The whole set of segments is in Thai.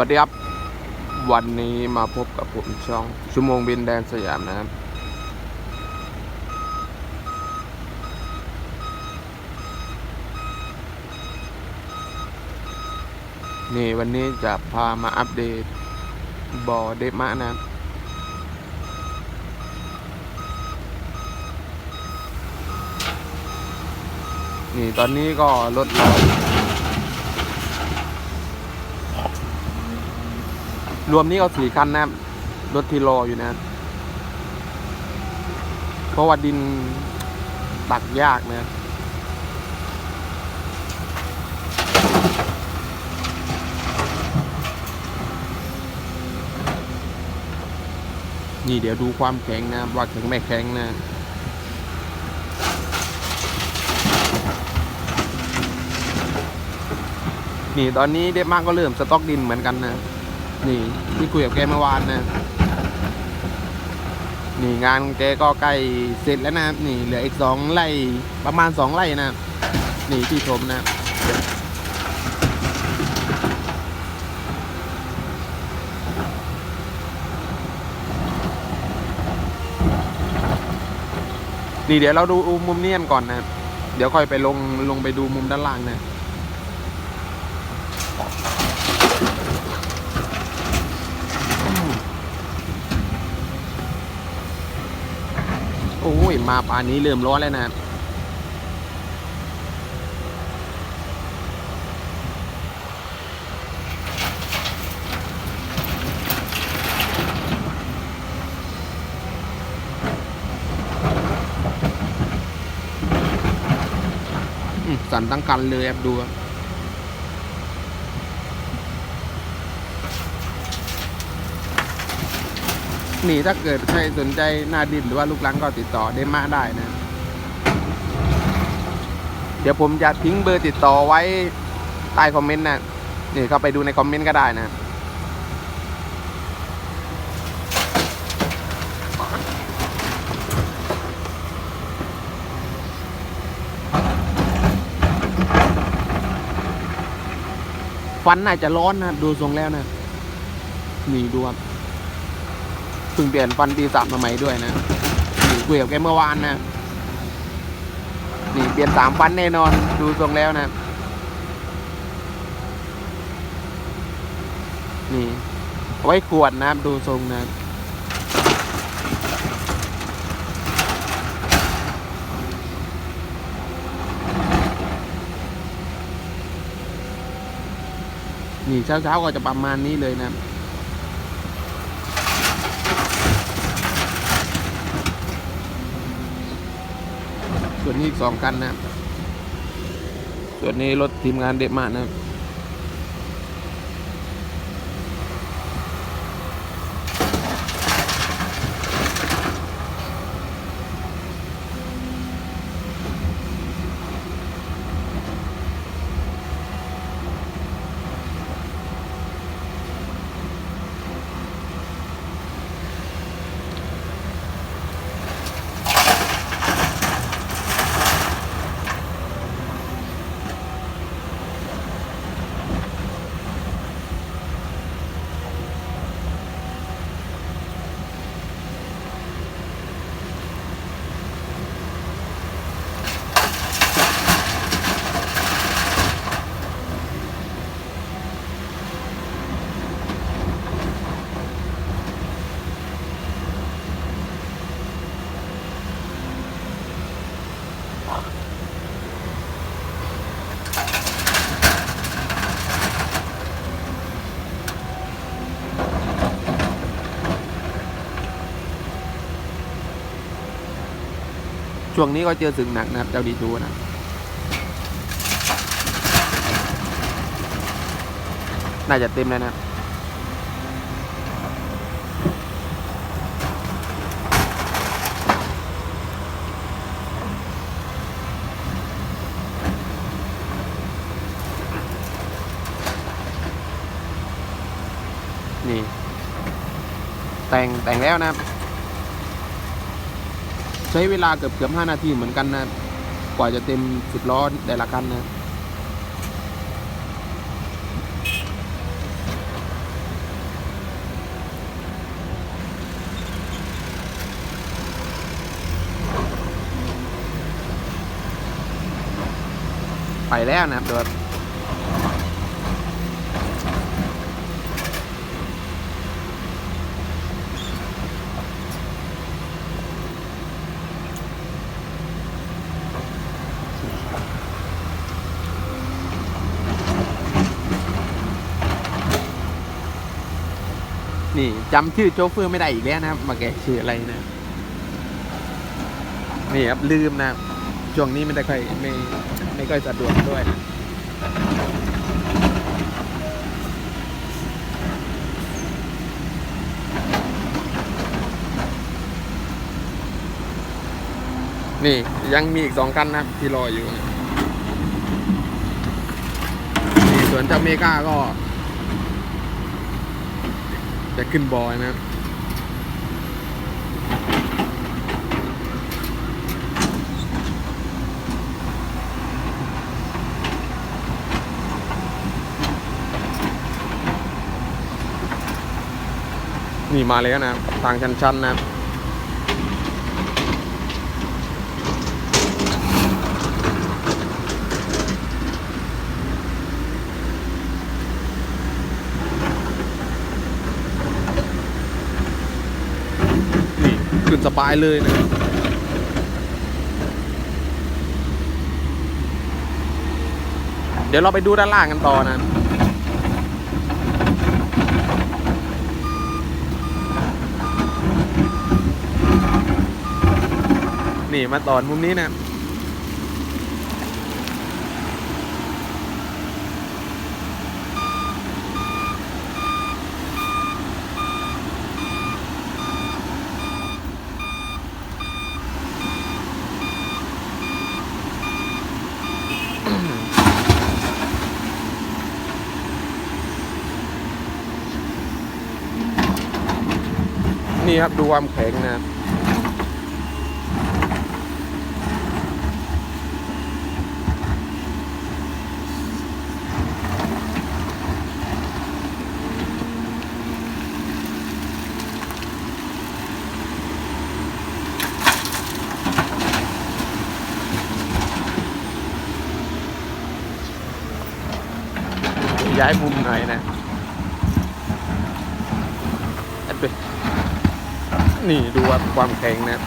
วัสดีครับ วันนี้มาพบกับผมช่องชั่วโมงบินแดนสยามนะครับ นี่วันนี้จะพามาอัปเดตบ่อเดมะนะครับนี่ตอนนี้ก็ลดลง รวมนี้ก็สี่คันนะครับรถที่รออยู่นะ เพราะว่าดินตักยากนะนี่เดี๋ยวดูความแข็งนะว่าแข็งไม่แข็งนะนี่ตอนนี้เดมากก็เริ่มสต็อกดินเหมือนกันนะ นี่ที่คุยกับแกเมื่อวานนะนี่งานแกก็ใกล้เสร็จแล้วนะครับนี่เหลืออีกสองไร่ประมาณสองไร่นะนี่ที่ชมนะนี่เดี๋ยวเราดูมุมนี้กันก่อนนะ เดี๋ยวค่อยไปลงลงไปดูมุมด้านล่างนะ โอ้ย มาป่านนี้เริ่มร้อนแล้วนะอืมสั่นตั้งกันเลยแอบดูอะ นี่ถ้าเกิดใครสนใจหน้าดินหรือว่าลูกหลังก็ติดต่อได้มาได้นะ เดี๋ยวผมจะทิ้งเบอร์ติดต่อไว้ใต้คอมเมนต์นะนี่เข้าไปดูในคอมเมนต์ก็ได้นะฟันน่าจะร้อนนะ ดูทรงแล้วนะ นี่ดูครับ เพิ่งเปลี่ยนฟันปีสามมาใหม่ด้วยนะนี่คุยกับแกเมื่อวานนะ นี่เปลี่ยนสามฟันแน่นอนดูทรงแล้วนะ นี่ไว้ขวดนะครับดูทรงนะนี่เช้าๆก็จะประมาณนี้เลยนะ ส่วนนี้อีกสองกันนะส่วนนี้รถทีมงานเด็ดมากนะครับ ช่วงนี้ก็เจอสึกหนักนะครับ เจ้าดีทูนะน่าจะเต็มแล้วนะนี่ แต่งแต่งแล้วนะครับ ใช้เวลาเกือบเกือบห้านาทีเหมือนกันนะ กว่าจะเต็มสิบล้อแต่ละคันนะไปแล้วนะครับโด นี่จำชื่อโจเฟอร์ไม่ได้อีกแล้วนะครับมาแกชื่ออะไรนะนี่ครับลืมนะช่วงนี้ไม่ได้ค่อยไม่ไม่ค่อยสะดวกด้วยนะนี่ยังมีอีกสองคันนะที่รออยู่ นี่ส่วนเจ้าเมกาก็ จะขึ้นบอยนะครับนี่มาแล้วนะทางชันๆนะครับ นี่นสบายเลยนะเดี๋ยวเราไปดูด้านล่างกันต่อนะนี่มาตอนมุมนี้นะ นี่ครับดูความแข็งนะครับย้ายมุมหน่อยนะแอดไป นี่ดูว่าความแข็งนะ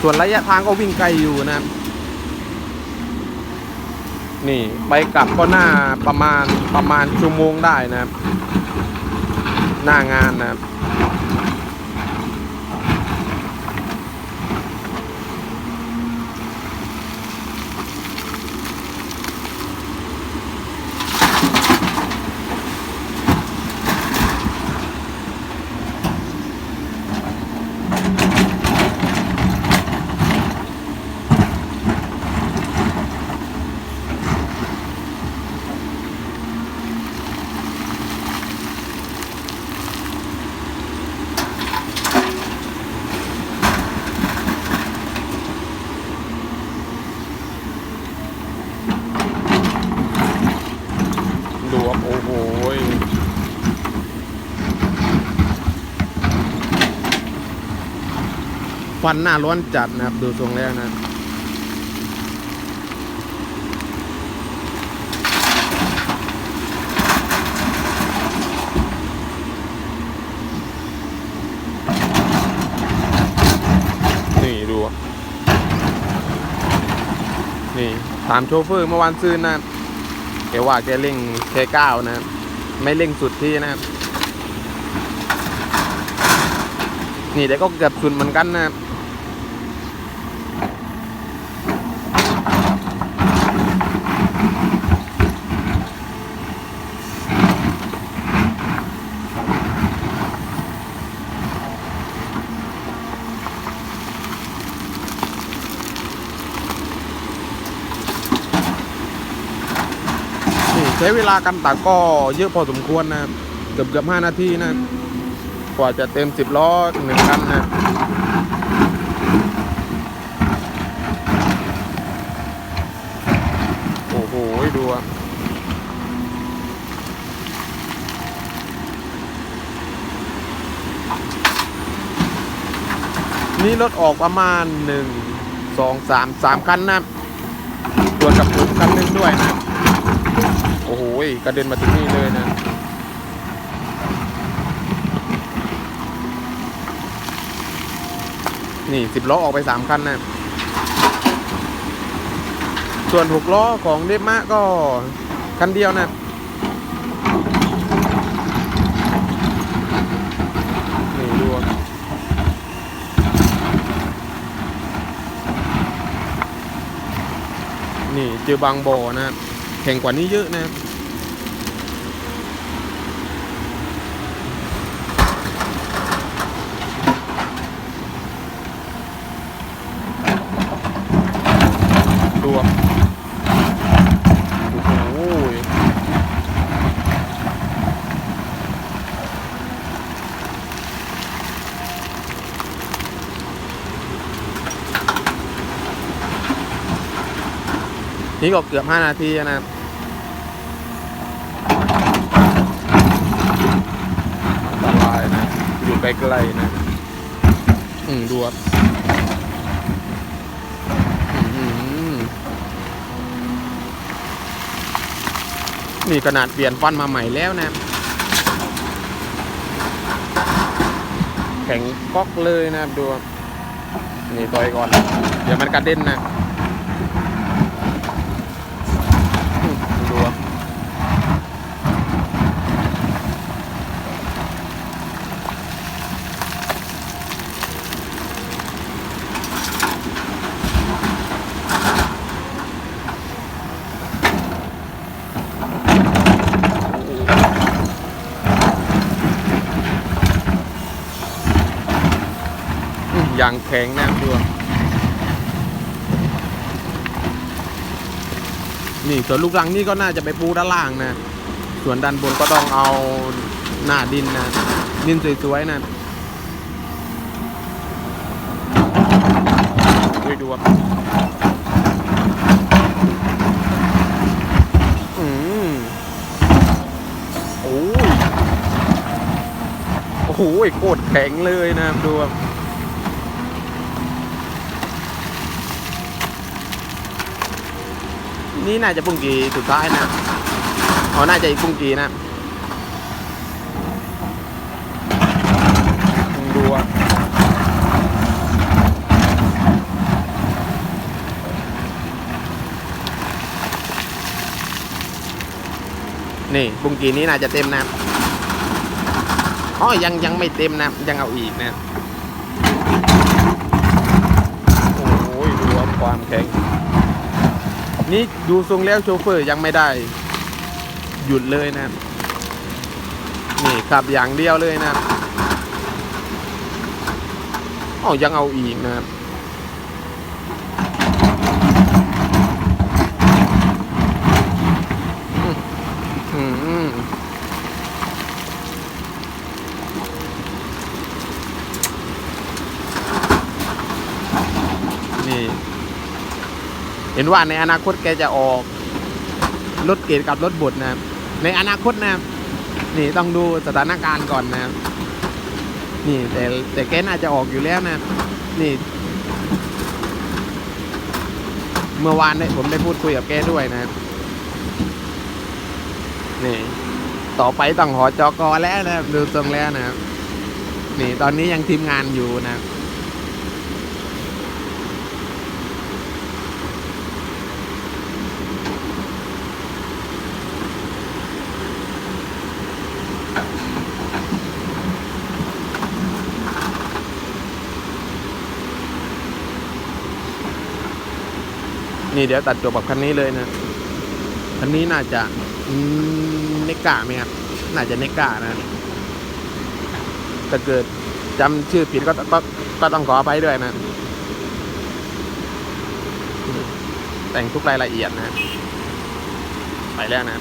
ส่วนระยะทางก็วิ่งไกลอยู่นะ นี่ไปกลับก็น้าประมาณประมาณชั่วโมงได้นะ หน้างานนะครับ ดูครับโอ้โหย ฟันหน้าร้อนจัดนะครับ ดูทรงแล้วนะนี่ดู นี่ถามโชเฟอร์เมื่อวานซื้อนะแกว่าแกเร่งแค่เก้านะ ไม่เร่งสุดที่นะครับนี่เดี๋ยวก็เกือบสุดเหมือนกันนะครับ ใช้เวลาการตักก็เยอะพอสมควรนะเกือบเกือบห้านาทีนะ กว่าจะเต็มสิบล้อหนึ่งคันนะโอ้โหดูอะนี่รถออกประมาณหนึ่งสองสามสามคันนะส่วนกับผมคันหนึงด้วยนะ อ้โหกระเด็นมาถึงนี่เลยนะนี่สิบล้อออกไปสามคันนะ ส่วนหกล้อของเดฟมะก็คันเดียวนะนี่ดูนี่เจอบางบ่อนะแข่งกว่านี้เยอะนะครับดูครับโอ้โห นี่ก็เกือบ 5 นาทีแล้วนะครับอันตรายนะ อยู่ใกล้ๆนะ อืมดูครับอื้อหือนี่ขนาดเปลี่ยนฟันมาใหม่แล้วนะ แข็งก๊อกเลยนะครับดูครับนี่ต่อยก่อน เดี๋ยวมันกระเด็นนะ ดูครับ อย่างแข็งนะดูครับนี่ส่วนลูกรังนี่ก็น่าจะไปปูด้านล่างนะ ส่วนด้านบนก็ต้องเอาหน้าดินนะ ดินสวยๆนะดูดูครับอืมโอ้ยโอ้โหโคตรแข็งเลยนะดูครับ นี่น่าจะปุ้งกีสุดท้ายนะอ๋อน่าจะอีกปุ้งกีนะดูอะนี่ปุ้งกีนี้น่าจะเต็มนะอ๋อยังยังไม่เต็มนะยังเอาอีกนะโอ้ยดูครับความแข็ง นี่ดูทรงแล้วโชเฟอร์ยังไม่ได้ หยุดเลยนะ นี่ขับอย่างเดียวเลยนะอ๋อยังเอาอีกนะครับอืมอืมนี่ เห็ นว่าในอนาคตแกจะออกรถเกตกับรถบดนะครับในอนาคตนะนี่ต้องดูสถานการณ์ก่อนนะนี่แต่แต่แกน่าจะออกอยู่แล้วนะนี่ เมื่อวานเนี่ยผมได้พูดคุยกับแกด้วยนะนี่ ต่อไปต้องหอจอกอแล้วนะดูตรงแล้วนะนี่ตอนนี้ยังทีมงานอยู่นะ นี่เดี๋ยวตัดจบกับคันนี้เลยนะคันนี้น่าจะเนกาไหมครับน่าจะเนกานะถ้าเกิดจำชื่อผิดก็ก็ก็ต้องขออภัยด้วยนะ แต่งทุกรายละเอียดนะ ไปแล้วนะ